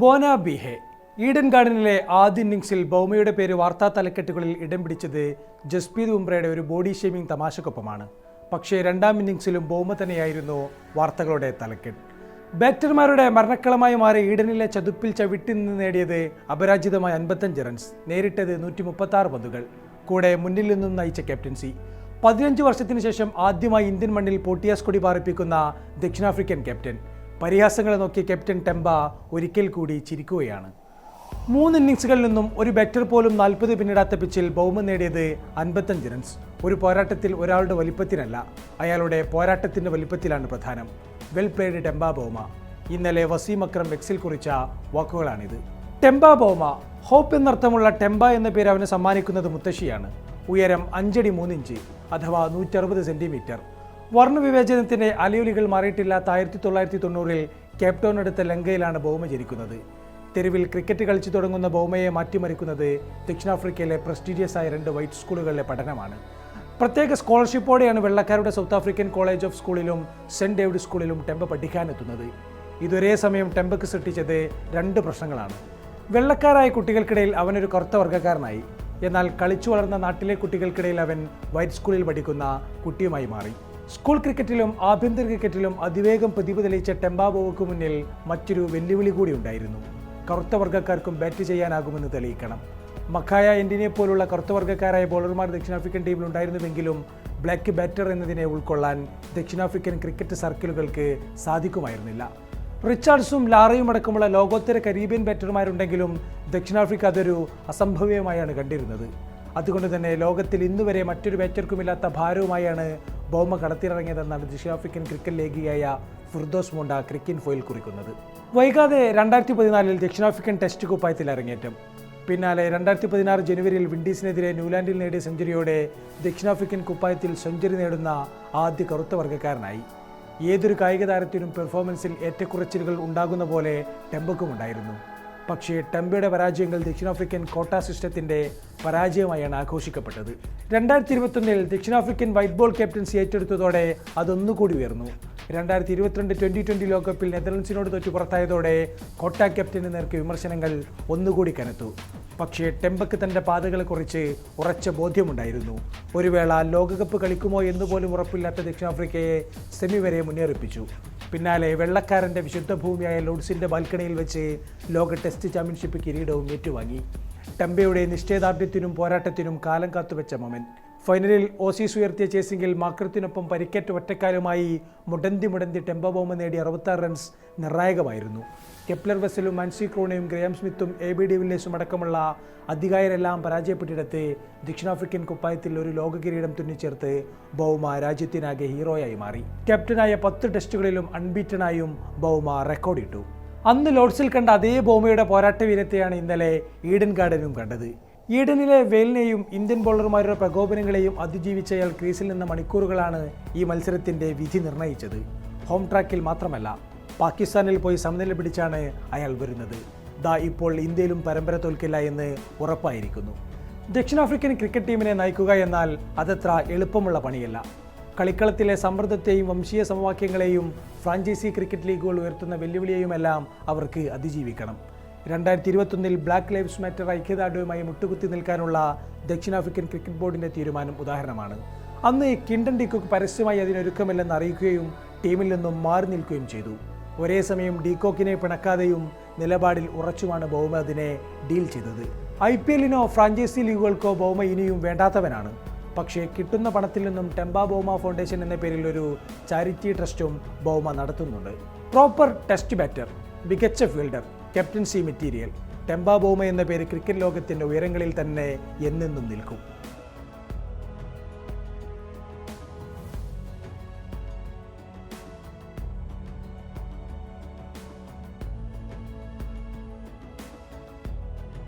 Boana ബിഹെ Eden ഗാർഡനിലെ ആദ്യ ഇന്നിംഗ്സിൽ ബൗമയുടെ പേര് വാർത്താ തലക്കെട്ടുകളിൽ ഇടം പിടിച്ചത് ജസ്പ്രീത് ഉംബ്രയുടെ ഒരു ബോഡി ഷേമിംഗ് തമാശക്കൊപ്പമാണ്. പക്ഷേ രണ്ടാം ഇന്നിംഗ്സിലും ബൗമ തന്നെയായിരുന്നു വാർത്തകളുടെ തലക്കെട്ട്. ബാറ്റർമാരുടെ മരണക്കളമായി മാറി ഈഡനിലെ ചതുപ്പിൽ ചവിട്ടി നിന്ന് നേടിയത് അപരാജിതമായ അൻപത്തഞ്ച് റൺസ് നേരിട്ടത് നൂറ്റി മുപ്പത്തി ആറ് പന്തുകൾ. കൂടെ മുന്നിൽ നിന്നും നയിച്ച ക്യാപ്റ്റൻസി. പതിനഞ്ച് വർഷത്തിന് ശേഷം ആദ്യമായി ഇന്ത്യൻ മണ്ണിൽ പോട്ടിയാസ് കൊടി പാറിപ്പിക്കുന്ന ദക്ഷിണാഫ്രിക്കൻ ക്യാപ്റ്റൻ. പരിഹാസങ്ങളെ നോക്കിയ ക്യാപ്റ്റൻ ടെമ്പ ഒരിക്കൽ കൂടി ചിരിക്കുകയാണ്. മൂന്ന് ഇന്നിങ്സുകളിൽ നിന്നും ഒരു ബാറ്റർ പോലും നാൽപ്പത് പിന്നിടാത്ത പിച്ചിൽ ബൗമ നേടിയത് അൻപത്തഞ്ച് റൺസ് ഒരു പോരാട്ടത്തിൽ ഒരാളുടെ വലിപ്പത്തിനല്ല അയാളുടെ പോരാട്ടത്തിന്റെ വലിപ്പത്തിലാണ് പ്രധാനം. Well played Temba Bavuma. ഇന്നലെ വസീം അക്രം വെക്സിൽ കുറിച്ച വാക്കുകളാണിത്. ടെമ്പ ബൗമ ഹോപ്പ് എന്നർത്ഥമുള്ള ടെമ്പ എന്ന പേര് അവന് സമ്മാനിക്കുന്നത് മുത്തശ്ശിയാണ്. ഉയരം അഞ്ചടി മൂന്നിഞ്ച് അഥവാ നൂറ്ററുപത് സെന്റിമീറ്റർ വർണവിവേചനത്തിന്റെ അലയൊലികൾ മാറിയിട്ടില്ലാത്ത ആയിരത്തി തൊള്ളായിരത്തി തൊണ്ണൂറിൽ കേപ്ടൗണിനടുത്ത ലങ്കയിലാണ് ബൗമ ജനിക്കുന്നത്. തെരുവിൽ ക്രിക്കറ്റ് കളിച്ചു തുടങ്ങുന്ന ബൗമയെ മാറ്റിമറിക്കുന്നത് ദക്ഷിണാഫ്രിക്കയിലെ പ്രസ്റ്റീജിയസ് ആയ രണ്ട് വൈറ്റ് സ്കൂളുകളിലെ പഠനമാണ്. പ്രത്യേക സ്കോളർഷിപ്പോടെയാണ് വെള്ളക്കാരുടെ സൗത്ത് ആഫ്രിക്കൻ കോളേജ് ഓഫ് സ്കൂളിലും സെന്റ് ഡേവിഡ് സ്കൂളിലും ടെമ്പ പഠിക്കാനെത്തുന്നത്. ഇതൊരേ സമയം ടെമ്പക്ക് സൃഷ്ടിച്ചത് രണ്ട് പ്രശ്നങ്ങളാണ്. വെള്ളക്കാരായ കുട്ടികൾക്കിടയിൽ അവനൊരു കറുത്ത വർഗക്കാരനായി. എന്നാൽ കളിച്ചു വളർന്ന നാട്ടിലെ കുട്ടികൾക്കിടയിൽ അവൻ വൈറ്റ് സ്കൂളിൽ പഠിക്കുന്ന കുട്ടിയുമായി മാറി. സ്കൂൾ ക്രിക്കറ്റിലും ആഭ്യന്തര ക്രിക്കറ്റിലും അതിവേഗം പ്രതിഭ തെളിയിച്ച ടെമ്പാബോവയ്ക്ക് മുന്നിൽ മറ്റൊരു വെല്ലുവിളി കൂടി ഉണ്ടായിരുന്നു. കറുത്ത വർഗക്കാർക്കും ബാറ്റ് ചെയ്യാനാകുമെന്ന് തെളിയിക്കണം. മക്കായ എൻഡിനെ പോലുള്ള കറുത്ത വർഗക്കാരായ ബോളർമാർ ദക്ഷിണാഫ്രിക്കൻ ടീമിൽ ഉണ്ടായിരുന്നുവെങ്കിലും ബ്ലാക്ക് ബാറ്റർ എന്നതിനെ ഉൾക്കൊള്ളാൻ ദക്ഷിണാഫ്രിക്കൻ ക്രിക്കറ്റ് സർക്കിളുകൾക്ക് സാധിക്കുമായിരുന്നില്ല. റിച്ചാർഡ്സും ലാറയും അടക്കമുള്ള ലോകോത്തര കരീബിയൻ ബാറ്റർമാരുണ്ടെങ്കിലും ദക്ഷിണാഫ്രിക്ക അതൊരു അസംഭവ്യമായാണ് കണ്ടിരുന്നത്. അതുകൊണ്ട് തന്നെ ലോകത്തിൽ ഇന്നുവരെ മറ്റൊരു ബാറ്റർക്കുമില്ലാത്ത ഭാരവുമായാണ് ബൗമ കടത്തിറങ്ങിയതെന്നാണ് ദക്ഷിണാഫ്രിക്കൻ ക്രിക്കറ്റ് ലേഖിയായ ഫിർദോസ് മുണ്ട ക്രിക്കറ്റ് ഫോയിൽ കുറിക്കുന്നത്. വൈകാതെ രണ്ടായിരത്തി പതിനാലിൽ ദക്ഷിണാഫ്രിക്കൻ ടെസ്റ്റ് കുപ്പായത്തിൽ അരങ്ങേറ്റം. പിന്നാലെ രണ്ടായിരത്തി പതിനാറ് ജനുവരിയിൽ വിൻഡീസിനെതിരെ ന്യൂലാൻഡിൽ നേടിയ സെഞ്ചുറിയോടെ ദക്ഷിണാഫ്രിക്കൻ കുപ്പായത്തിൽ സെഞ്ചുറി നേടുന്ന ആദ്യ കറുത്ത വർഗക്കാരനായി. ഏതൊരു കായിക താരത്തിനും പെർഫോമൻസിൽ ഏറ്റക്കുറച്ചിലുകൾ ഉണ്ടാകുന്ന പോലെ ടെമ്പക്കും ഉണ്ടായിരുന്നു പക്ഷേ ടെമ്പയുടെ പരാജയങ്ങൾ ദക്ഷിണാഫ്രിക്കൻ കോട്ട സിസ്റ്റത്തിന്റെ പരാജയമായാണ് ആഘോഷിക്കപ്പെട്ടത്. രണ്ടായിരത്തി ഇരുപത്തൊന്നിൽ ദക്ഷിണാഫ്രിക്കൻ വൈറ്റ് ബോൾ ക്യാപ്റ്റൻസി ഏറ്റെടുത്തതോടെ അതൊന്നുകൂടി ഉയർന്നു. രണ്ടായിരത്തി ഇരുപത്തിരണ്ട് ട്വന്റി ട്വന്റി ലോകകപ്പിൽ നെതർലൻഡ്സിനോട് തൊറ്റു പുറത്തായതോടെ കോട്ട ക്യാപ്റ്റന് നേർക്ക് വിമർശനങ്ങൾ ഒന്നുകൂടി കനത്തു. പക്ഷേ ടെമ്പക്ക് തന്റെ പാതകളെക്കുറിച്ച് ഉറച്ച ബോധ്യമുണ്ടായിരുന്നു. ഒരു വേള ലോകകപ്പ് കളിക്കുമോ എന്ന് പോലും ഉറപ്പില്ലാത്ത ദക്ഷിണാഫ്രിക്കയെ സെമി വരെ മുന്നേറിപ്പിച്ചു. പിന്നാലെ വെള്ളക്കാരന്റെ വിശുദ്ധ ഭൂമിയായ ലോഡ്സിന്റെ ബാൽക്കണിയിൽ വെച്ച് ലോക ടെസ്റ്റ് ചാമ്പ്യൻഷിപ്പ് കിരീടവും ഏറ്റുവാങ്ങി. ടെമ്പയുടെ നിശ്ചയദാർഢ്യത്തിനും പോരാട്ടത്തിനും കാലം കാത്തുവെച്ച മൊമെന്റ് ഫൈനലിൽ ഓസീസ് ഉയർത്തിയ ചേസിംഗിൽ മാക്രത്തിനൊപ്പം പരിക്കേറ്റ ഒറ്റക്കാലുമായി മുടന്തി മുടന്തി ടെമ്പബോമ നേടിയ അറുപത്താറ് റൺസ് നിർണായകമായിരുന്നു. കെപ്ലർ വെസലും മൻസി ക്രോണയും ഗ്രേം സ്മിത്തും എ ബി ഡിവില്ലേഴ്സും അടക്കമുള്ള അധികായരെല്ലാം പരാജയപ്പെട്ടിടത്ത് ദക്ഷിണാഫ്രിക്കൻ കുപ്പായത്തിൽ ഒരു ലോക കിരീടം തുന്നിച്ചേർത്ത് ബൗമ രാജ്യത്തിനാകെ ഹീറോയായി മാറി. ക്യാപ്റ്റനായ പത്ത് ടെസ്റ്റുകളിലും അൺബീറ്റനായും ബൗമ റെക്കോർഡിട്ടു. അന്ന് ലോർഡ്സിൽ കണ്ട അതേ ബൗമയുടെ പോരാട്ട വീരത്തെയാണ് ഇന്നലെ ഈഡൻ ഗാർഡനും കണ്ടത്. ഈഡനിലെ വെയിലിനെയും ഇന്ത്യൻ ബോളർമാരുടെ പ്രകോപനങ്ങളെയും അതിജീവിച്ചയാൾ ക്രീസിൽ നിന്ന മണിക്കൂറുകളാണ് ഈ മത്സരത്തിന്റെ വിധി നിർണയിച്ചത്. ഹോം ട്രാക്കിൽ മാത്രമല്ല പാകിസ്ഥാനിൽ പോയി സമനില പിടിച്ചാണ് അയാൾ വരുന്നത്. ദാ ഇപ്പോൾ ഇന്ത്യയിലും പരമ്പര തോൽക്കില്ല എന്ന് ഉറപ്പായിരിക്കുന്നു. ദക്ഷിണാഫ്രിക്കൻ ക്രിക്കറ്റ് ടീമിനെ നയിക്കുക എന്നാൽ അതത്ര എളുപ്പമുള്ള പണിയല്ല. കളിക്കളത്തിലെ സമ്മർദ്ദത്തെയും വംശീയ സമവാക്യങ്ങളെയും ഫ്രാഞ്ചൈസി ക്രിക്കറ്റ് ലീഗുകൾ ഉയർത്തുന്ന വെല്ലുവിളിയെയുമെല്ലാം അവർക്ക് അതിജീവിക്കണം. രണ്ടായിരത്തി ഇരുപത്തൊന്നിൽ ബ്ലാക്ക് ലൈവ്സ് മാറ്റർ ഐക്യദാർഢ്യവുമായി മുട്ടുകുത്തി നിൽക്കാനുള്ള ദക്ഷിണാഫ്രിക്കൻ ക്രിക്കറ്റ് ബോർഡിന്റെ തീരുമാനം ഉദാഹരണമാണ്. അന്ന് കിണ്ടൻ ഡിക്കോക്ക് പരസ്യമായി അതിനൊരുക്കമില്ലെന്ന് അറിയിക്കുകയും ടീമിൽ നിന്നും മാറി നിൽക്കുകയും ചെയ്തു. ഒരേ സമയം ഡീകോക്കിനെ പിണക്കാതെയും നിലപാടിൽ ഉറച്ചുമാണ് ബൗമ അതിനെ ഡീൽ ചെയ്തത്. ഐ പി എല്ലിനോ ഫ്രാഞ്ചൈസി ലീഗുകൾക്കോ ബൗമ ഇനിയും വേണ്ടാത്തവനാണ്. പക്ഷേ കിട്ടുന്ന പണത്തിൽ നിന്നും ടെമ്പ ബൗമ ഫൗണ്ടേഷൻ എന്ന പേരിൽ ഒരു ചാരിറ്റി ട്രസ്റ്റും ബൗമ നടത്തുന്നുണ്ട്. പ്രോപ്പർ ടെസ്റ്റ് ബാറ്റർ മികച്ച fielder captaincy material Temba Bavuma എന്ന പേര് ക്രിക്കറ്റ് ലോകത്തിന്റെ ഉയരങ്ങളിൽ തന്നെ എന്നെന്നും നിൽക്കും.